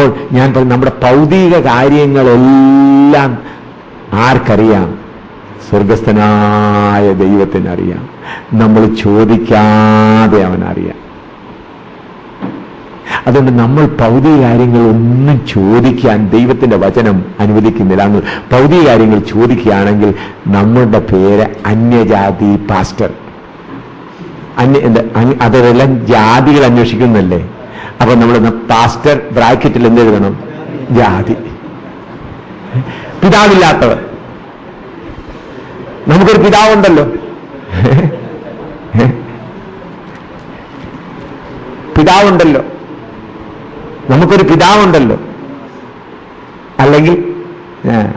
അപ്പോൾ ഞാൻ പറഞ്ഞു നമ്മുടെ ഭൗതിക കാര്യങ്ങളെല്ലാം ആർക്കറിയാം? സ്വർഗസ്ഥനായ ദൈവത്തിനറിയാം. നമ്മൾ ചോദിക്കാതെ അവനറിയാം. അതുകൊണ്ട് നമ്മൾ ഭൗതിക കാര്യങ്ങൾ ഒന്നും ചോദിക്കാൻ ദൈവത്തിന്റെ വചനം അനുവദിക്കുന്നില്ല അങ്ങ് ഭൗതിക കാര്യങ്ങൾ ചോദിക്കുകയാണെങ്കിൽ നമ്മളുടെ പേര് അന്യജാതി പാസ്റ്റർ. അന്യ എന്താ അതെല്ലാം ജാതികൾ അന്വേഷിക്കുന്നല്ലേ അപ്പൊ നമ്മൾ പാസ്റ്റർ ബ്രാക്കറ്റിൽ എന്ത് എഴുതണം? ജാതി. പിതാവില്ലാത്തവർ. നമുക്കൊരു പിതാവുണ്ടല്ലോ. പിതാവുണ്ടല്ലോ. നമുക്കൊരു പിതാവുണ്ടല്ലോ. അല്ലെങ്കിൽ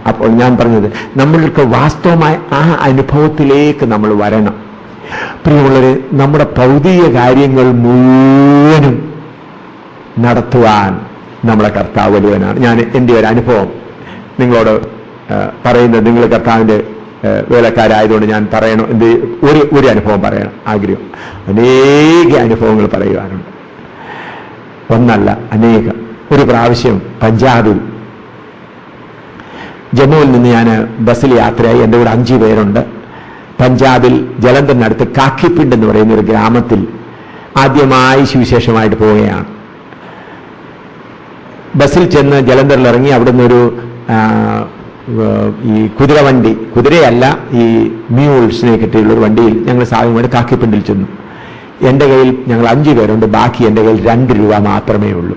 അപ്പോൾ ഞാൻ പറഞ്ഞത് നമ്മൾക്ക് വാസ്തവമായ ആ അനുഭവത്തിലേക്ക് നമ്മൾ വരണം. പ്രിയമുള്ളവര് നമ്മുടെ ഭൗതിക കാര്യങ്ങൾ മുഴുവനും നടത്തുവാൻ നമ്മളെ കർത്താവ് വലിയവനാണ് ഞാൻ എന്റെ ഒരു അനുഭവം. നിങ്ങളോട് പറയുന്നത് നിങ്ങൾ കർത്താവിന്റെ വേലക്കാരായതുകൊണ്ട് ഞാൻ പറയണം. എന്ത് ഒരു ഒരു അനുഭവം പറയണം. ആഗ്രഹം. അനേക അനുഭവങ്ങൾ പറയുവാനുണ്ട്. ഒന്നല്ല അനേകം. ഒരു പ്രാവശ്യം പഞ്ചാബിൽ ജമ്മുവിൽ നിന്ന് ഞാൻ ബസ്സിൽ യാത്രയായി. എന്റെ കൂടെ അഞ്ചു പേരുണ്ട്. പഞ്ചാബിൽ ജലന്ധറിനടുത്ത് കാക്കിപ്പിണ്ട് എന്ന് പറയുന്ന ഒരു ഗ്രാമത്തിൽ ആദ്യമായി സുവിശേഷമായിട്ട് പോവുകയാണ്. ബസ്സിൽ ചെന്ന് ജലന്ധറിൽ ഇറങ്ങി അവിടുന്ന് ഒരു ഈ കുതിര ഈ കുതിരവണ്ടി കുതിരയല്ല ഈ മ്യൂൾസിനെ കിട്ടിയുള്ള ഒരു വണ്ടിയിൽ ഞങ്ങൾ സാധനമായിട്ട് കാക്കിപ്പിണ്ടിൽ ചെന്നു. എന്റെ കയ്യിൽ ഞങ്ങൾ അഞ്ചു പേരുണ്ട് ബാക്കി എന്റെ കയ്യിൽ രണ്ട് രൂപ മാത്രമേ ഉള്ളൂ.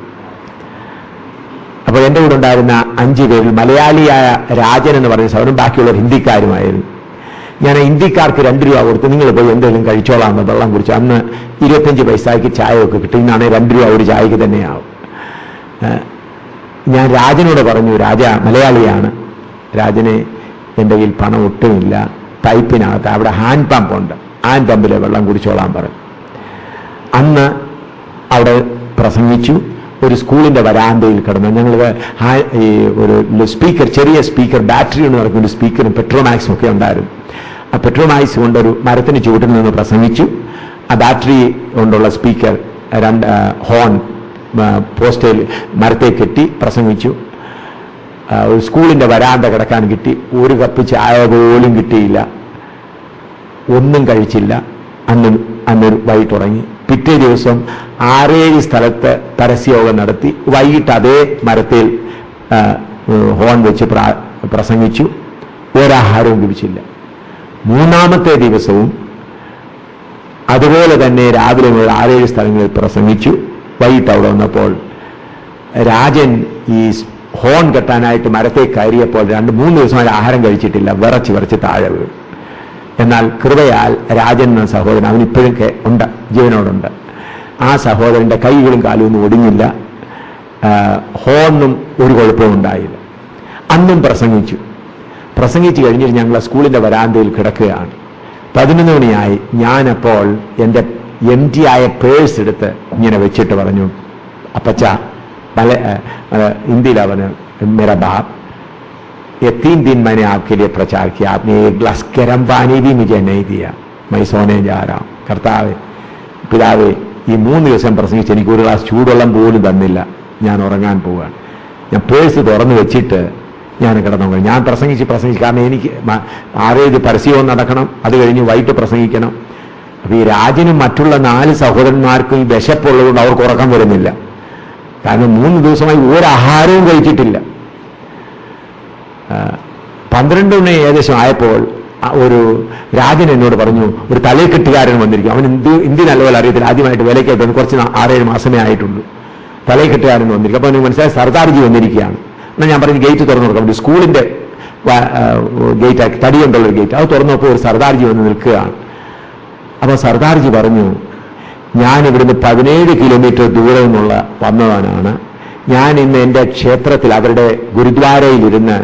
അപ്പോൾ എന്റെ കൂടെ ഉണ്ടായിരുന്ന അഞ്ച് പേരിൽ മലയാളിയായ രാജൻ എന്ന് പറയുന്ന സൗരം ബാക്കിയുള്ളവർ ഹിന്ദിക്കാരുമായിരുന്നു. ഞാൻ ഹിന്ദിക്കാർക്ക് രണ്ട് രൂപ കൊടുത്ത് നിങ്ങൾ പോയി എന്തെങ്കിലും കഴിച്ചോളാം വെള്ളം കുടിച്ചു അന്ന് ഇരുപത്തഞ്ച് പൈസയ്ക്ക് ചായയൊക്കെ കിട്ടി ഇന്നാണെങ്കിൽ രണ്ട് രൂപ ഒരു ചായക്ക് തന്നെയാവും. ഞാൻ രാജനോട് പറഞ്ഞു രാജ മലയാളിയാണ്. രാജനെ എന്റെ കയ്യിൽ പണം ഒട്ടുമില്ല. പൈപ്പിനകത്ത് അവിടെ ഹാൻഡ് പമ്പുണ്ട് ഹാൻഡ് പമ്പിലെ വെള്ളം കുടിച്ചോളാൻ പറഞ്ഞു. അന്ന് അവിടെ പ്രസംഗിച്ചു. ഒരു സ്കൂളിന്റെ വരാന്തയിൽ കിടന്നു ഞങ്ങൾ ഈ ഒരു സ്പീക്കർ ചെറിയ സ്പീക്കർ ബാറ്ററി എന്ന് പറയുന്ന ഒരു സ്പീക്കറും പെട്രോമാക്സും ഒക്കെ ഉണ്ടായിരുന്നു. ആ പെട്രോമാക്സ് കൊണ്ടൊരു മരത്തിന് ചുവട്ടിൽ നിന്ന് പ്രസംഗിച്ചു. ആ ബാറ്ററി കൊണ്ടുള്ള സ്പീക്കർ രണ്ട് ഹോൺ പോസ്റ്റയിൽ മരത്തെ കെട്ടി പ്രസംഗിച്ചു. ഒരു സ്കൂളിന്റെ വരാന്ത കിടക്കാൻ കിട്ടി. ഒരു കപ്പ് ചായ പോലും കിട്ടിയില്ല. ഒന്നും കഴിച്ചില്ല. അന്ന് അന്ന് വൈകിട്ടുറങ്ങി പിറ്റേ ദിവസം ആറേഴ് സ്ഥലത്ത് പരസ്യയോഗം നടത്തി. വൈകിട്ട് അതേ മരത്തിൽ ഹോൺ വെച്ച് പ്രസംഗിച്ചു. ഒരാഹാരവും കുടിച്ചില്ല. മൂന്നാമത്തെ ദിവസവും അതുപോലെ തന്നെ രാവിലെ മുതൽ ആറേഴ് സ്ഥലങ്ങളിൽ പ്രസംഗിച്ചു. വൈകിട്ട് അവിടെ വന്നപ്പോൾ രാജൻ ഈ ഹോൺ കെട്ടാനായിട്ട് മരത്തെ കയറിയപ്പോൾ രണ്ട് മൂന്ന് ദിവസമായി ആഹാരം കഴിച്ചിട്ടില്ല. വിറച്ച് വിറച്ച് താഴെ വീഴും എന്നാൽ കൃപയാൽ രാജൻ എന്ന സഹോദരൻ അവൻ ഇപ്പോഴും ഉണ്ട് ജീവനോടുണ്ട്. ആ സഹോദരന്റെ കൈകളും കാലും ഒന്നും ഒടിഞ്ഞില്ല. ഹോണും ഒരു കുഴപ്പവും ഉണ്ടായില്ല. അന്നും പ്രസംഗിച്ചു. പ്രസംഗിച്ചു കഴിഞ്ഞിട്ട് ഞങ്ങൾ സ്കൂളിന്റെ വരാന്തയിൽ കിടക്കുകയാണ്. പതിനൊന്ന് മണിയായി. ഞാനപ്പോൾ എന്റെ എം ടി ആയ പേഴ്സ് എടുത്ത് ഇങ്ങനെ വെച്ചിട്ട് പറഞ്ഞു അപ്പച്ച മല ഹിന്ദിയിൽ അവന് मेरा बाप ये तीन दिन मैंने आपके लिए प्रचार किया आपने एक ഗ്ലാസ് गरम पानी भी मुझे नहीं दिया मैं सोने जा रहा हूं കർത്താവെ പിതാവേ ഈ മൂന്ന് ദിവസം പ്രസംഗിച്ച് എനിക്ക് ഒരു ഗ്ലാസ് ചൂടുവെള്ളം പോലും തന്നില്ല ഞാൻ ഉറങ്ങാൻ പോവുകയാണ് ഞാൻ പേഴ്സ് തുറന്നു വെച്ചിട്ട് ഞാൻ കിടന്നു ഞാൻ പ്രസംഗിച്ച് പ്രസംഗിച്ച് കാരണം എനിക്ക് മ- ആറേഴ് പരസ്യവും നടക്കണം അത് കഴിഞ്ഞ് വൈകിട്ട് പ്രസംഗിക്കണം അപ്പൊ ഈ രാജനും മറ്റുള്ള നാല് സഹോദരന്മാർക്കും ഈ വിശപ്പുള്ളതുകൊണ്ട് അവർക്ക് ഉറക്കം വരുന്നില്ല. കാരണം മൂന്ന് ദിവസമായി ഒരാഹാരവും കഴിച്ചിട്ടില്ല. പന്ത്രണ്ട് മണി ഏകദേശം ആയപ്പോൾ ഒരു രാജൻ എന്നോട് പറഞ്ഞു ഒരു തലയെക്കെട്ടുകാരൻ വന്നിരിക്കും അവൻ ഇന്ത്യ ഇന്ത്യ നല്ലപോലെ അറിയത്തില്ല. ആദ്യമായിട്ട് വിലക്കേറ്റത് കുറച്ച് ആറേഴ് മാസമേ ആയിട്ടുള്ളൂ. തലയെക്കെട്ടുകാരൻ വന്നിരിക്കും അപ്പോൾ എനിക്ക് മനസ്സിലായി സർദാർജി വന്നിരിക്കുകയാണ്. എന്നാൽ ഞാൻ പറഞ്ഞു ഗേറ്റ് തുറന്നു കൊടുക്കാം. ഒരു സ്കൂളിന്റെ ഗേറ്റ് തടി തടിയുണ്ടുള്ള ഒരു ഗേറ്റ് അത് തുറന്നപ്പോൾ ഒരു സർദാർജി വന്ന് നിൽക്കുകയാണ്. അപ്പോൾ സർദാർജി പറഞ്ഞു ഞാൻ ഇവിടുന്ന് പതിനേഴ് കിലോമീറ്റർ ദൂരെ നിന്നുള്ള വന്നവനാണ് ഞാൻ ഇന്ന് എന്റെ ക്ഷേത്രത്തിൽ അവരുടെ ഗുരുദ്വാരയിലിരുന്ന്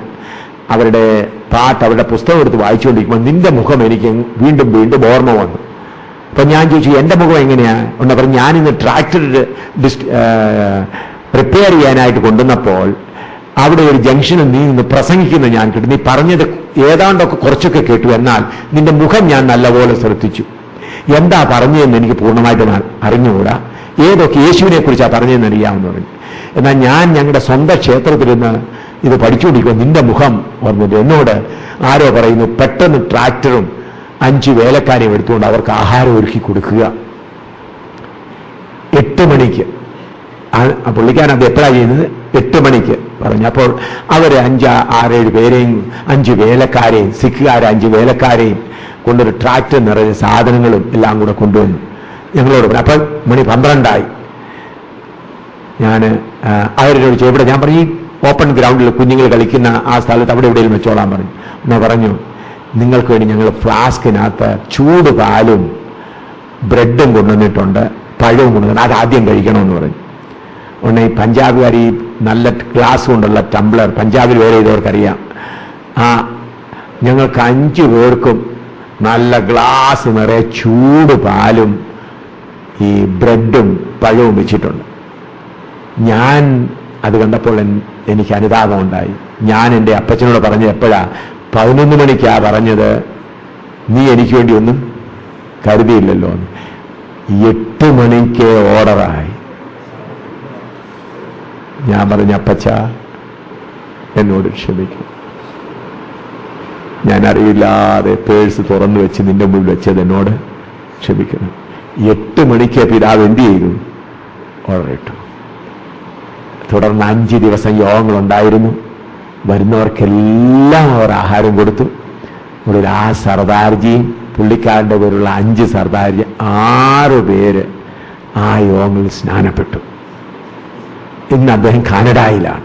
അവരുടെ പാട്ട് അവരുടെ പുസ്തകം എടുത്ത് വായിച്ചുകൊണ്ടിരിക്കുമ്പോൾ നിന്റെ മുഖം എനിക്ക് വീണ്ടും വീണ്ടും ഓർമ്മ വന്നു. അപ്പൊ ഞാൻ ചോദിച്ചു എന്റെ മുഖം എങ്ങനെയാ? ഒന്ന് പറഞ്ഞു ഞാനിന്ന് ട്രാക്ടർ പ്രിപ്പയർ ചെയ്യാനായിട്ട് കൊണ്ടുവന്നപ്പോൾ അവിടെ ഒരു ജംഗ്ഷനിൽ നീ നിന്ന് പ്രസംഗിക്കുന്ന ഞാൻ കേട്ടു. നീ പറഞ്ഞത് ഏതാണ്ടൊക്കെ കുറച്ചൊക്കെ കേട്ടു. എന്നാൽ നിന്റെ മുഖം ഞാൻ നല്ലപോലെ ശ്രദ്ധിച്ചു. എന്താ പറഞ്ഞതെന്ന് എനിക്ക് പൂർണമായിട്ട് അറിഞ്ഞുകൂടാ? ഏതൊക്കെ യേശുവിനെ കുറിച്ചാണ് പറഞ്ഞതെന്ന് അറിയാമെന്ന് പറഞ്ഞു. എന്നാൽ ഞാൻ ഞങ്ങളുടെ സ്വന്തം ക്ഷേത്രത്തിൽ നിന്ന് ഇത് പഠിച്ചുകൊണ്ടിരിക്കുമ്പോൾ നിന്റെ മുഖം ഓർമ്മയില്ല എന്നോട് ആരോ പറയുന്നു പെട്ടെന്ന് ട്രാക്ടറും അഞ്ച് വേലക്കാരെയും എടുത്തുകൊണ്ട് അവർക്ക് ആഹാരം ഒരുക്കി കൊടുക്കുക. എട്ട് മണിക്ക്. അത് എപ്പോഴാണ് ചെയ്യുന്നത്? എട്ട് മണിക്ക്. പറഞ്ഞു. അപ്പോൾ അവർ അഞ്ച് ആറേഴ് പേരെയും അഞ്ച് വേലക്കാരെയും സിഖുകാരെ അഞ്ച് വേലക്കാരെയും കൊണ്ടൊരു ട്രാക്ടർ നിറഞ്ഞ സാധനങ്ങളും എല്ലാം കൂടെ കൊണ്ടുവന്നു. ഞങ്ങളോട് അപ്പം മണി പന്ത്രണ്ടായി. ഞാൻ അവരോട് എവിടെ? ഞാൻ പറഞ്ഞു ഓപ്പൺ ഗ്രൗണ്ടിൽ കുഞ്ഞുങ്ങൾ കളിക്കുന്ന ആ സ്ഥലത്ത് അവിടെ എവിടെയും വെച്ചോളാൻ പറഞ്ഞു. എന്നാ പറഞ്ഞു നിങ്ങൾക്ക് വേണ്ടി ഞങ്ങൾ ഫ്ലാസ്കിനകത്ത് ചൂട് പാലും ബ്രെഡും കൊണ്ടുവന്നിട്ടുണ്ട് പഴവും കൊണ്ടുവന്നിട്ടുണ്ട് അത് ആദ്യം കഴിക്കണമെന്ന് പറഞ്ഞു. ഈ പഞ്ചാബുകാർ ഈ നല്ല ഗ്ലാസ് കൊണ്ടുള്ള ടംബ്ലർ പഞ്ചാബിൽ വേറെ ചെയ്തവർക്കറിയാം ആ ഞങ്ങൾക്ക് അഞ്ച് പേർക്കും നല്ല ഗ്ലാസ് നിറയെ ചൂട് പാലും ഈ ബ്രെഡും പഴവും വെച്ചിട്ടുണ്ട്. ഞാൻ അത് കണ്ടപ്പോൾ എനിക്ക് അനുതാപമുണ്ടായി. ഞാൻ എന്റെ അപ്പച്ചനോട് പറഞ്ഞത് എപ്പോഴാ പതിനൊന്ന് മണിക്കാ പറഞ്ഞത് നീ എനിക്ക് വേണ്ടി ഒന്നും കരുതിയില്ലല്ലോ എട്ട് മണിക്ക് ഓർഡറായി. ഞാൻ പറഞ്ഞ അപ്പച്ച എന്നോട് ക്ഷമിക്കും. ഞാൻ അറിയില്ലാതെ പേഴ്സ് തുറന്നു വെച്ച് നിന്റെ മുമ്പിൽ വെച്ചത് എന്നോട് ക്ഷമിക്കണം. എട്ട് മണിക്ക് പിതാവ് എന്ത് ചെയ്തു? ഓർഡറിട്ടു തുടർന്ന് അഞ്ച് ദിവസം യോഗങ്ങളുണ്ടായിരുന്നു. വരുന്നവർക്കെല്ലാം അവർ ആഹാരം കൊടുത്തു. ഒടുവിൽ ആ സർദാർജിയും പുള്ളിക്കാരന്റെ പേരുള്ള അഞ്ച് സർദാർജി ആറ് പേര് ആ യോഗങ്ങളിൽ സ്നാനപ്പെട്ടു. ഇന്ന് അദ്ദേഹം കാനഡയിലാണ്.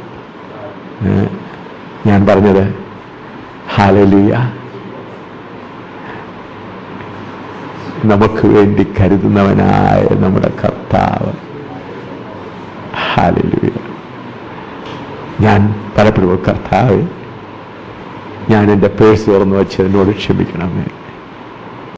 ഞാൻ പറഞ്ഞത് ഹാലലിയ നമുക്ക് വേണ്ടി കരുതുന്നവനായ നമ്മുടെ കർത്താവ്. ഹാലലിയ. ഞാൻ പലപ്പോഴും കർത്താവ് ഞാൻ എന്റെ പേഴ്സ് തുറന്നു വെച്ച് എന്നോട് ക്ഷമിക്കണമേ.